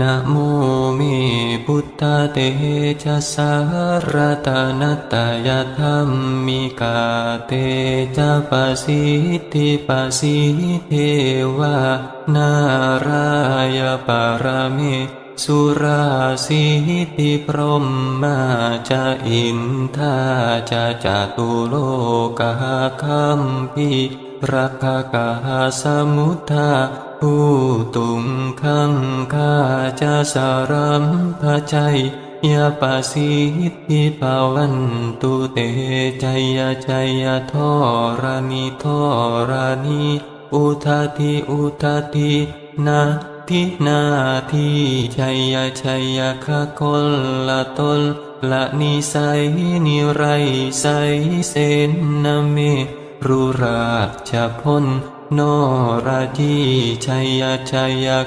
นะโมเมพุทธเตชะสารตานตายธรรมมิกาเตจะปสิทธิปสิเทวา นารายปารมิ สุราสิทธิพรมมาจะอินทาจะจตุโลกาคัมพีรักกาสมุทธาผู้ตุงขังคาจะสารัมพชัยยาปาสิทิภาวันตุเตชัยชัยาทอรานิทอรานิอุทาทิอุทาทินา ทินาทีชัยชัยคะคนละตนละนิสัยนิไรใสเสนนเมรุราชพลนราจีชัยชัย